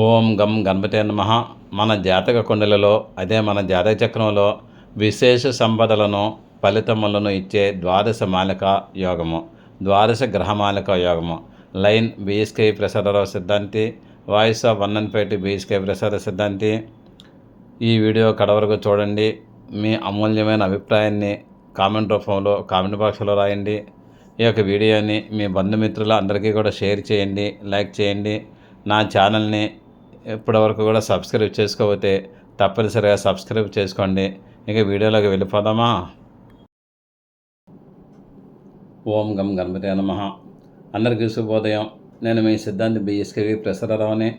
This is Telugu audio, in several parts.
ఓం గం గణపతే నమ. మన జాతక కుండలలో అదే మన జాతక చక్రంలో విశేష సంపదలను ఫలితములను ఇచ్చే ద్వాదశ మాలిక యోగము. ద్వాదశ గ్రహమాలిక యోగము. Line BSK Prasadarao Siddhanti voice of one and five Prasada Siddhanti. ఈ వీడియో కడవరకు చూడండి. మీ అమూల్యమైన అభిప్రాయాన్ని కామెంట్ రూపంలో కామెంట్ బాక్స్లో రాయండి. ఈ యొక్క వీడియోని మీ బంధుమిత్రుల అందరికీ కూడా షేర్ చేయండి లైక్ చేయండి. నా ఛానల్ని ఇప్పటివరకు కూడా సబ్స్క్రైబ్ చేసుకోకపోతే తప్పనిసరిగా సబ్స్క్రైబ్ చేసుకోండి. ఇక వీడియోలోకి వెళ్ళిపోదామా? ఓం గం గణపతి నమ. అందరికీ శుభోదయం. నేను మీ సిద్ధాంతి బిఎస్కేవి ప్రసరరావుని.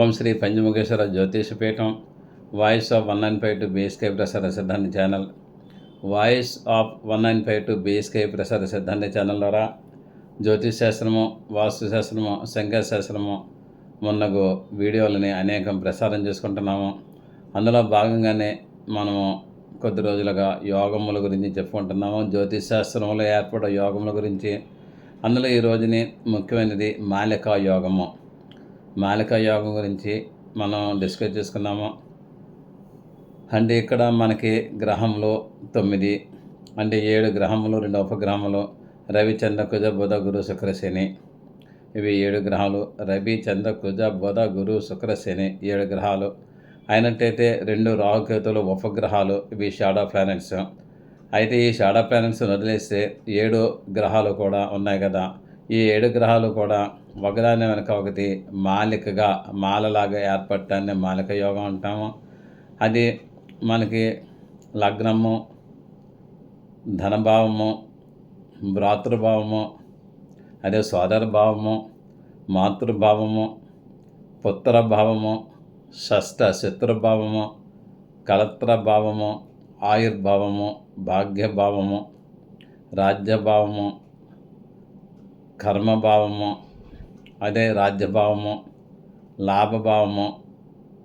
ఓం Shri Panchamukheswara Jyotishapeetham voice of one nine five two BSK Prasada Siddhanti channel. Voice of one nine five two BSK Prasada Siddhanti channel ద్వారా జ్యోతిష్ శాస్త్రము వాస్తు శాస్త్రము మొన్నకు వీడియోలని అనేకం ప్రసారం చేసుకుంటున్నాము. అందులో భాగంగానే మనము కొద్ది రోజులుగా యోగముల గురించి చెప్పుకుంటున్నాము. జ్యోతిష్ శాస్త్రంలో ఏర్పడ యోగముల గురించి. అందులో ఈ రోజుని ముఖ్యమైనది మాలికా యోగము. మాలికా యోగం గురించి మనం డిస్కస్ చేసుకున్నాము. అంటే ఇక్కడ మనకి గ్రహములు తొమ్మిది అంటే ఏడు గ్రహములు రెండు ఉపగ్రహములు రవిచంద్ర కుజ బుధ గురు శుక్ర శని. ఇవి ఏడు గ్రహాలు. రవి చంద్ర కుజ బుధ గురు శుక్ర శని ఏడు గ్రహాలు. అయినట్టయితే రెండు రాహుకేతులు ఉపగ్రహాలు. ఇవి షాడో ప్లానెట్స్. అయితే ఈ షాడో ప్లానెట్స్ వదిలేస్తే ఏడు గ్రహాలు కూడా ఉన్నాయి కదా. ఈ ఏడు గ్రహాలు కూడా ఒకదాని వెనక ఒకటి మాలికగా మాలలాగా ఏర్పడటాన్ని మాలిక యోగం అంటాము. అది మనకి లగ్నము ధనభావము భ్రాతృభావము అదే సోదర భావము మాతృభావము పుత్రభావము షష్ట శత్రుభావము కలత్రభావము ఆయుర్భావము భాగ్యభావము రాజ్యభావము కర్మభావము అదే రాజ్యభావము లాభభావము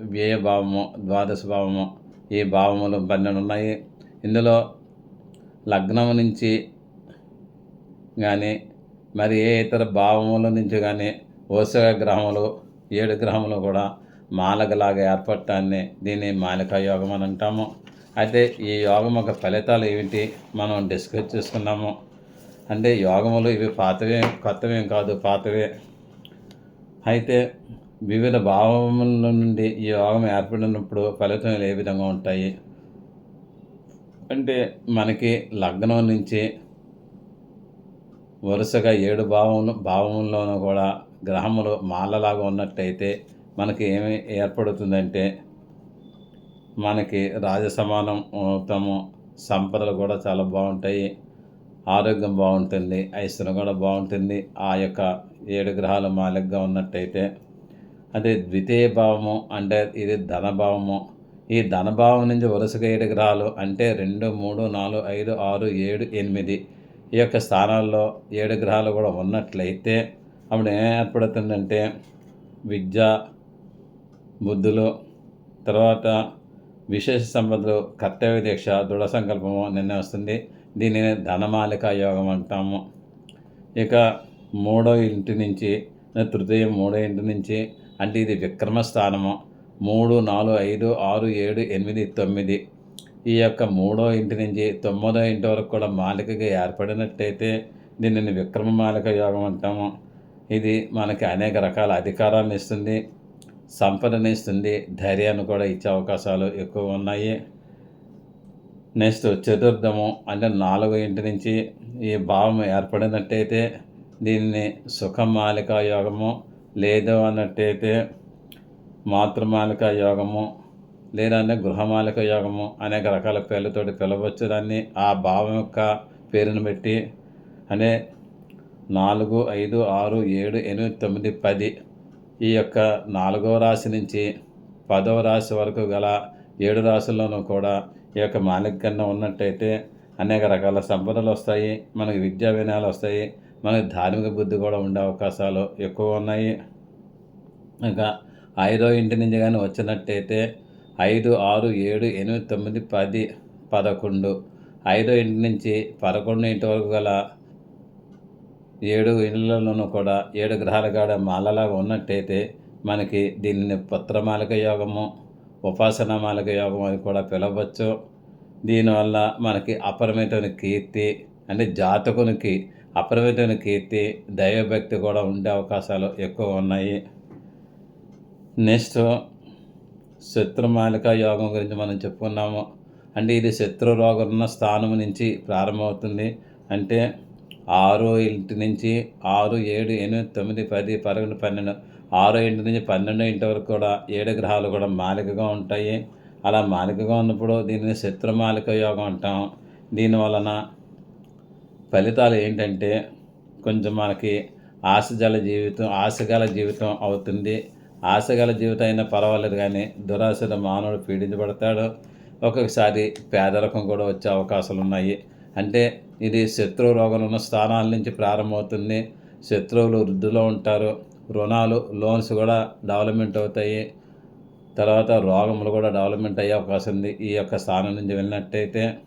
వ్యయభావము ద్వాదశ భావము ఈ భావములు పన్నెండు ఉన్నాయి. ఇందులో లగ్నం నుంచి కానీ మరి ఏ ఇతర భావముల నుంచి కానీ ఓసగ గ్రహములు ఏడు గ్రహములు కూడా మాలకలాగా ఏర్పడటాన్ని దీన్ని మాలికా యోగం అని అంటాము. అయితే ఈ యోగం యొక్క ఫలితాలు ఏమిటి? మనం డిస్కస్ చేసుకున్నాము. అంటే యోగములు ఇవి పాతవే కొత్తవేం కాదు పాతవే. అయితే వివిధ భావముల నుండి ఈ యోగం ఏర్పడినప్పుడు ఫలితాలు ఏ విధంగా ఉంటాయి? అంటే మనకి లగ్నం నుంచి వరుసగా ఏడు భావము భావముల్లోనూ కూడా గ్రహములు మాలలాగా ఉన్నట్టయితే మనకి ఏమి ఏర్పడుతుందంటే మనకి రాజసమానం అవుతాము సంపదలు కూడా చాలా బాగుంటాయి. ఆరోగ్యం బాగుంటుంది. ఐశ్వర్యం కూడా బాగుంటుంది. ఆ యొక్క ఏడు గ్రహాలు మాలికగా ఉన్నట్టయితే అదే ద్వితీయ భావము అంటే ఇది ధనభావము. ఈ ధనభావం నుంచి వరుసగా ఏడు గ్రహాలు అంటే రెండు మూడు నాలుగు ఐదు ఆరు ఏడు ఎనిమిది. ఈ యొక్క స్థానాల్లో ఏడు గ్రహాలు కూడా ఉన్నట్లయితే అప్పుడు ఏం ఏర్పడుతుందంటే విద్య బుద్ధులు తర్వాత విశేష సంపదలు కర్తవ్య దీక్ష దృఢ సంకల్పము నిన్న వస్తుంది. దీనిని ధనమాలిక యోగం అంటాము. ఇక మూడో ఇంటి నుంచి తృతీయ మూడో ఇంటి నుంచి అంటే ఇది విక్రమ స్థానము మూడు నాలుగు ఐదు ఆరు ఏడు ఎనిమిది తొమ్మిది. ఈ యొక్క మూడో ఇంటి నుంచి తొమ్మిదో ఇంటి వరకు కూడా మాలికగా ఏర్పడినట్టయితే దీనిని విక్రమ మాలిక యోగం అంటాము. ఇది మనకి అనేక రకాల అధికారాలను ఇస్తుంది సంపదను ఇస్తుంది ధైర్యాన్ని కూడా ఇచ్చే అవకాశాలు ఎక్కువ ఉన్నాయి. నెక్స్ట్ చతుర్థము అంటే నాలుగో ఇంటి నుంచి ఈ భావం ఏర్పడినట్టయితే దీన్ని సుఖమాలిక యోగము లేదు అన్నట్టయితే మాతృమాలిక యోగము లేదంటే గృహమాలిక యోగము అనేక రకాల పేర్లతోటి పిలవచ్చు. దాన్ని ఆ భావం యొక్క పేరును బట్టి అంటే నాలుగు ఐదు ఆరు ఏడు ఎనిమిది తొమ్మిది పది ఈ యొక్క నాలుగవ రాశి నుంచి పదవ రాశి వరకు గల ఏడు రాశుల్లోనూ కూడా ఈ యొక్క మాలిక ఉన్నట్టయితే అనేక రకాల సంపదలు వస్తాయి. మనకి విద్యా వినయాలు వస్తాయి. మనకి ధార్మిక బుద్ధి కూడా ఉండే అవకాశాలు ఎక్కువ ఉన్నాయి. ఇంకా ఐదో ఇంటి నుంచి కానీ వచ్చినట్టయితే ఐదు ఆరు ఏడు ఎనిమిది తొమ్మిది పది పదకొండు. ఐదో ఇంటి నుంచి పదకొండు ఇంటి వరకు గల ఏడు ఇళ్ళలోనూ కూడా ఏడు గ్రహాల కాడ మాలలాగా ఉన్నట్టయితే మనకి దీనిని పుత్రమాలిక యోగము ఉపాసన మాలిక యోగం అని కూడా పిలవచ్చు. దీనివల్ల మనకి అపరిమితమైన కీర్తి అంటే జాతకునికి అపరిమితమైన కీర్తి దైవభక్తి కూడా ఉండే అవకాశాలు ఎక్కువ ఉన్నాయి. నెక్స్ట్ శత్రుమాలిక యోగం గురించి మనం చెప్పుకున్నాము. అంటే ఇది శత్రు రోగం ఉన్న స్థానం నుంచి ప్రారంభమవుతుంది. అంటే ఆరు ఇంటి నుంచి ఆరు ఏడు ఎనిమిది తొమ్మిది పది పదకొండు పన్నెండు. ఆరో ఇంటి నుంచి పన్నెండో ఇంటి వరకు కూడా ఏడు గ్రహాలు కూడా మాలికగా ఉంటాయి. అలా మాలికగా ఉన్నప్పుడు దీనిని శత్రుమాలిక యోగం అంటాం. దీని వలన ఫలితాలు ఏంటంటే కొంచెం మనకి ఆశజల జీవితం ఆశగల జీవితం అవుతుంది. ఆశగల జీవితం అయినా పర్వాలేదు కానీ దురాశల మానవుడు పీడించబడతాడు. ఒక్కొక్కసారి పేదరికం కూడా వచ్చే అవకాశాలు ఉన్నాయి అంటే ఇది శత్రు రోగం ఉన్న స్థానాల నుంచి ప్రారంభమవుతుంది. శత్రువులు వృద్ధిలో ఉంటారు. రుణాలు లోన్స్ కూడా డెవలప్మెంట్ అవుతాయి. తర్వాత రోగములు కూడా డెవలప్మెంట్ అయ్యే అవకాశం ఉంది ఈ యొక్క స్థానం నుంచి వెళ్ళినట్టయితే.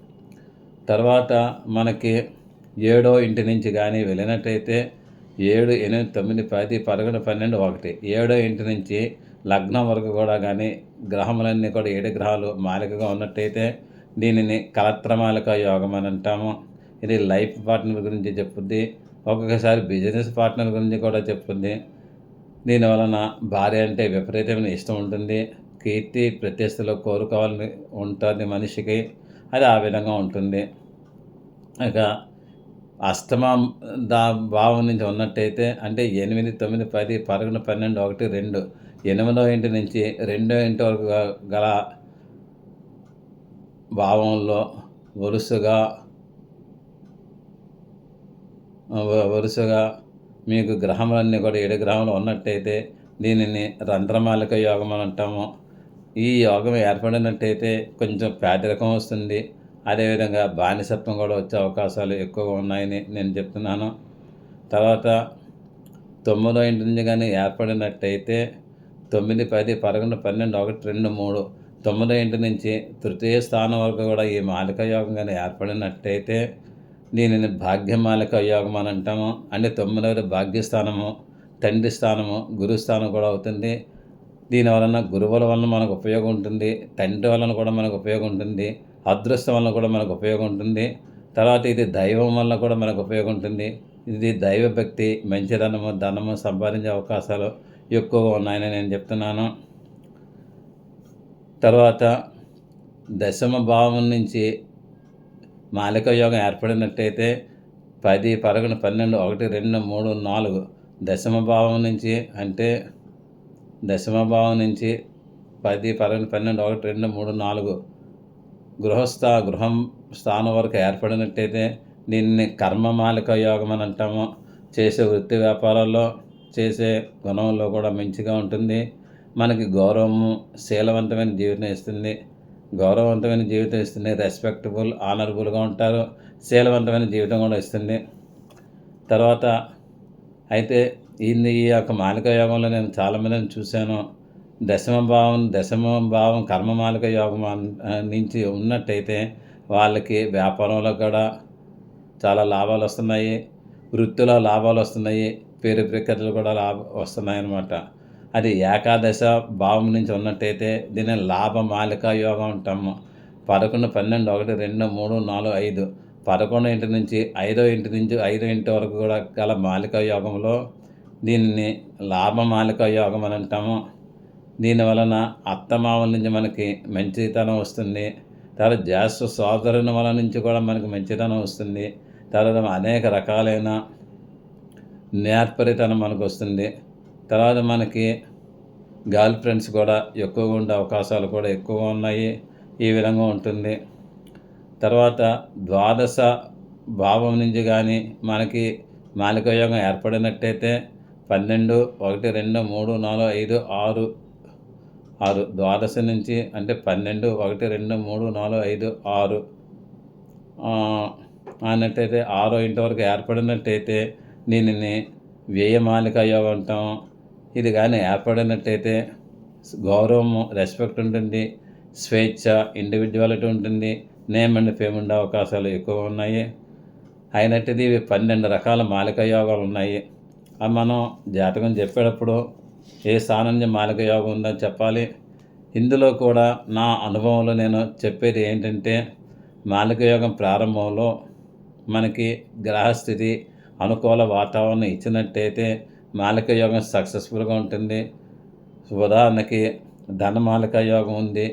తర్వాత మనకి ఏడో ఇంటి నుంచి కానీ వెళ్ళినట్టయితే ఏడు ఎనిమిది తొమ్మిది పది పదకొండు పన్నెండు ఒకటి. ఏడో ఇంటి నుంచి లగ్నం వరకు కూడా కానీ గ్రహములన్నీ కూడా ఏడు గ్రహాలు మాలికగా ఉన్నట్టయితే దీనిని కలత్రమాలిక యోగం అని అంటాము. ఇది లైఫ్ పార్ట్నర్ గురించి చెప్పుద్ది. ఒక్కొక్కసారి బిజినెస్ పార్ట్నర్ గురించి కూడా చెప్పుద్ది. దీనివలన భార్య అంటే విపరీతమైన ఇష్టం ఉంటుంది. కీర్తి ప్రతిష్టలో కోరుకోవాలని ఉంటుంది మనిషికి. అది ఆ విధంగా ఉంటుంది. ఇక అష్టమ దా భావం నుంచి ఉన్నట్టయితే అంటే ఎనిమిది తొమ్మిది పది పదకొండు పన్నెండు ఒకటి రెండు ఎనిమిదో ఇంటి నుంచి రెండో ఇంటి వరకు గల భావంలో వరుసగా వరుసగా మీకు గ్రహములన్నీ కూడా ఏడు గ్రహములు ఉన్నట్టయితే దీనిని రంధ్రమాలిక యోగం అని అంటాము. ఈ యోగం ఏర్పడినట్టయితే కొంచెం పేదరికం వస్తుంది. అదేవిధంగా బానిసత్వం కూడా వచ్చే అవకాశాలు ఎక్కువగా ఉన్నాయని నేను చెప్తున్నాను. తర్వాత తొమ్మిదో ఇంటి నుంచి కానీ ఏర్పడినట్టయితే తొమ్మిది పది పదకొండు పన్నెండు ఒకటి రెండు మూడు తొమ్మిదో ఇంటి నుంచి తృతీయ స్థానం వరకు కూడా ఈ మాలిక యోగం కానీ ఏర్పడినట్టయితే దీనిని భాగ్యమాలిక యోగం అని అంటాము. అంటే తొమ్మిదవది భాగ్యస్థానము తండ్రి స్థానము గురుస్థానం కూడా అవుతుంది. దీని వలన గురువుల వలన మనకు ఉపయోగం ఉంటుంది తండ్రి వలన కూడా మనకు ఉపయోగం ఉంటుంది. అదృష్టం వల్ల కూడా మనకు ఉపయోగం ఉంటుంది. తర్వాత ఇది దైవం వల్ల కూడా మనకు ఉపయోగం ఉంటుంది. ఇది దైవభక్తి మంచిదనము ధనము సంపాదించే అవకాశాలు ఎక్కువగా ఉన్నాయని నేను చెప్తున్నాను. తర్వాత దశమ భావం నుంచి మాలిక యోగం ఏర్పడినట్టయితే పది పదకొండు పన్నెండు ఒకటి రెండు మూడు నాలుగు దశమ భావం నుంచి అంటే దశమ భావం నుంచి పది పదకొండు పన్నెండు ఒకటి రెండు మూడు నాలుగు గృహస్థ గృహం స్థానం వరకు ఏర్పడినట్టయితే దీన్ని కర్మమాలిక యోగం అని అంటాము. చేసే వృత్తి వ్యాపారాల్లో చేసే గుణంలో కూడా మంచిగా ఉంటుంది. మనకి గౌరవము శీలవంతమైన జీవితం ఇస్తుంది. గౌరవవంతమైన జీవితం ఇస్తుంది. రెస్పెక్టబుల్ ఆనరబుల్గా ఉంటారు. శీలవంతమైన జీవితం కూడా ఇస్తుంది. తర్వాత అయితే ఈ యొక్క మాలిక యోగంలో నేను చాలామందిని చూశాను. దశమ భావం దశమ భావం కర్మమాలిక యోగం నుంచి ఉన్నట్టయితే వాళ్ళకి వ్యాపారంలో కూడా చాలా లాభాలు వస్తున్నాయి వృత్తిలో లాభాలు వస్తున్నాయి పేరు ప్రక్రియలు కూడా లాభ వస్తున్నాయి అన్నమాట అది ఏకాదశ భావం నుంచి ఉన్నట్టయితే దీన్ని లాభమాలిక యోగం అంటాము. పదకొండు పన్నెండు ఒకటి రెండు మూడు నాలుగు ఐదు. పదకొండు ఇంటి నుంచి ఐదో ఇంటి నుంచి ఐదో ఇంటి వరకు కూడా గల మాలిక యోగంలో దీనిని లాభమాలిక యోగం అని అంటాము. దీని వలన అత్తమామల నుంచి మనకి మంచితనం వస్తుంది. తర్వాత జ్యేష్ఠ సోదరుని వలన నుంచి కూడా మనకి మంచితనం వస్తుంది. తర్వాత అనేక రకాలైన నేర్పరితనం మనకు వస్తుంది. తర్వాత మనకి గర్ల్ ఫ్రెండ్స్ కూడా ఎక్కువగా ఉండే అవకాశాలు కూడా ఎక్కువగా ఉన్నాయి. ఈ విధంగా ఉంటుంది. తర్వాత ద్వాదశ భావం నుంచి కానీ మనకి మాలికయోగం ఏర్పడినట్టయితే పన్నెండు ఒకటి రెండు మూడు నాలుగు ఐదు ఆరు ఆరు ద్వాదశ నుంచి అంటే పన్నెండు ఒకటి రెండు మూడు నాలుగు ఐదు ఆరు. అన్నట్టయితే ఆరో ఇంటి వరకు ఏర్పడినట్టయితే దీనిని వ్యయమాలిక యోగం అంటాం. ఇది కానీ ఏర్పడినట్టయితే గౌరవము రెస్పెక్ట్ ఉంటుంది స్వేచ్ఛ ఇండివిజువాలిటీ ఉంటుంది నేమ్ అండ్ ఫేమ్ ఉండే అవకాశాలు ఎక్కువ ఉన్నాయి. అయినట్టుది ఇవి పన్నెండు రకాల మాలిక యోగాలు ఉన్నాయి. అవి మనం జాతకం చెప్పేటప్పుడు ఏ సానన్య మాలిక యోగం ఉందని చెప్పాలి. ఇందులో కూడా నా అనుభవంలో నేను చెప్పేది ఏంటంటే మాలిక యోగం ప్రారంభంలో మనకి గ్రహస్థితి అనుకూల వాతావరణం ఇచ్చినట్టయితే మాలిక యోగం సక్సెస్ఫుల్గా ఉంటుంది. ఉదాహరణకి ధనమాలిక యోగం ఉంది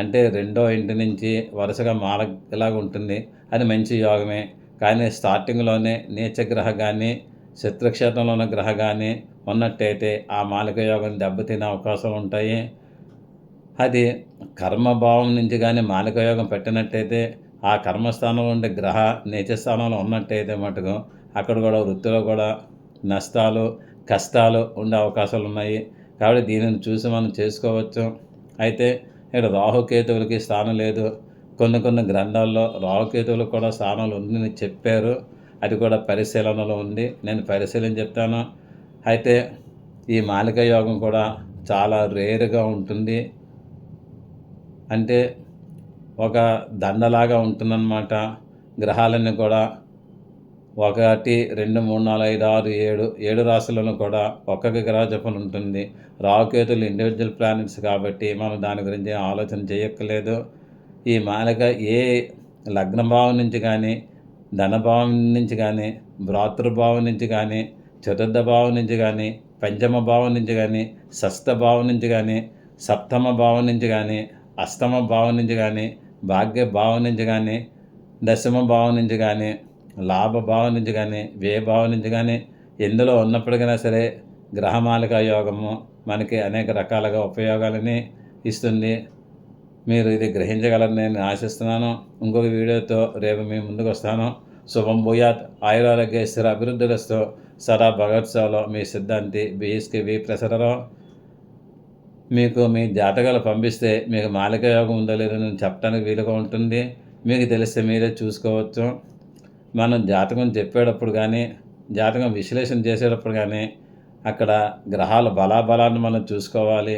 అంటే రెండో ఇంటి నుంచి వరుసగా మాలకలాగా ఉంటుంది. అది మంచి యోగమే. కానీ స్టార్టింగ్లోనే నీచగ్రహ కానీ శత్రుక్షేత్రంలో ఉన్న గ్రహ కానీ ఉన్నట్టయితే ఆ మాలిక యోగం దెబ్బతినే అవకాశం ఉంటాయి. అది కర్మభావం నుంచి కానీ మాలిక యోగం పెట్టినట్టయితే ఆ కర్మస్థానంలో ఉండే గ్రహ నీచ స్థానంలో ఉన్నట్టయితే మటుకు అక్కడ కూడా వృత్తిలో కూడా నష్టాలు కష్టాలు ఉండే అవకాశాలు ఉన్నాయి. కాబట్టి దీనిని చూసి మనం చేసుకోవచ్చు. అయితే ఇక్కడ రాహుకేతువులకి స్థానం లేదు. కొన్ని కొన్ని గ్రంథాల్లో రాహుకేతువులకు కూడా స్థానాలు ఉందని చెప్పారు. అది కూడా పరిశీలనలో ఉంది. నేను పరిశీలన చెప్తాను. అయితే ఈ మాలిక యోగం కూడా చాలా రేరుగా ఉంటుంది. అంటే ఒక దండలాగా ఉంటుందన్నమాట. గ్రహాలన్నీ కూడా ఒకటి రెండు మూడు నాలుగు ఐదు ఆరు ఏడు ఏడు రాశులను కూడా ఒక్కొక్క గ్రహ జపం ఉంటుంది. రావుకేతులు ఇండివిజువల్ ప్లానెట్స్ కాబట్టి మనం దాని గురించి ఆలోచన చేయక్కర్లేదు. ఈ మాలిక ఏ లగ్నభావం నుంచి కానీ ధనభావం నుంచి కానీ భ్రాతృభావం నుంచి కానీ చతుర్థ భావం నుంచి కానీ పంచమ భావం నుంచి కానీ షష్ఠ భావం నుంచి కానీ సప్తమ భావం నుంచి కానీ అష్టమ భావం నుంచి కానీ భాగ్య భావం నుంచి కానీ దశమ భావం నుంచి కానీ లాభ భావం నుంచి కానీ వ్యయ భావం నుంచి కానీ ఎందులో ఉన్నప్పటికైనా సరే గ్రహమాలిక యోగము మనకి అనేక రకాలుగా ఉపయోగాలని ఇస్తుంది. మీరు ఇది గ్రహించగలరని నేను ఆశిస్తున్నాను. ఇంకొక వీడియోతో రేపు మీ ముందుకు వస్తాను. శుభం భూయాత్. అభివృద్ధులతో సరా సదా భగవత్సవలో మీ సిద్ధాంతి బిఎస్కే వి ప్రసరరావు మీకు మీ జాతకాలు పంపిస్తే మీకు మాలిక యోగం ఉందో లేదో నేను చెప్పడానికి వీలుగా ఉంటుంది. మీకు తెలిస్తే మీరే చూసుకోవచ్చు. మనం జాతకం చెప్పేటప్పుడు కానీ జాతకం విశ్లేషణ చేసేటప్పుడు కానీ అక్కడ గ్రహాల బలాబలాన్ని మనం చూసుకోవాలి.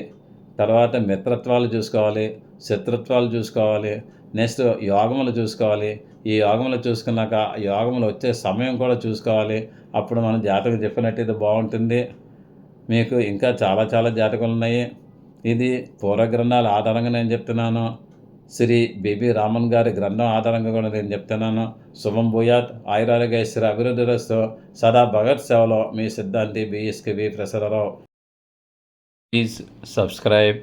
తర్వాత మిత్రత్వాలు చూసుకోవాలి శత్రుత్వాలు చూసుకోవాలి నెక్స్ట్ యోగములు చూసుకోవాలి. ఈ యోగములు చూసుకున్నాక యోగములు వచ్చే సమయం కూడా చూసుకోవాలి. అప్పుడు మనం జాతకం చెప్పినట్టు బాగుంటుంది. మీకు ఇంకా చాలా చాలా జాతకాలు ఉన్నాయి ఇది పూర్వగ్రంథాల ఆధారంగా నేను చెప్తున్నాను. శ్రీ బీబీ రామన్ గారి గ్రంథం ఆధారంగా కూడా నేను చెప్తున్నాను. శుభం భూయాత్ ఆయురారోగ్యశ్వర అభివృద్ధి రస్తు సదా భగత్ సేవలో మీ Siddhanti BSK B Prasararao please subscribe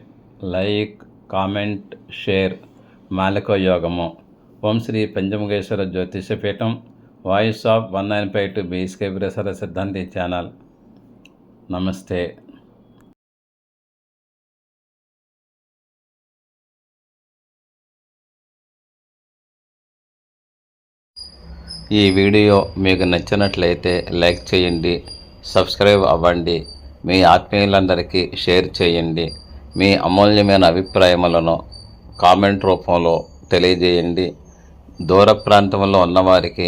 like comment share. మాలిక యోగము ఓం Shri Panchamukheswara Jyotishapeetham voice of one nine five two BSK Prasada Siddhanti channel. నమస్తే. ఈ వీడియో మీకు నచ్చినట్లయితే లైక్ చేయండి సబ్స్క్రైబ్ అవ్వండి మీ ఆత్మీయులందరికీ షేర్ చేయండి మీ అమూల్యమైన అభిప్రాయములను కామెంట్ రూపంలో తెలియజేయండి. దూర ప్రాంతంలో ఉన్నవారికి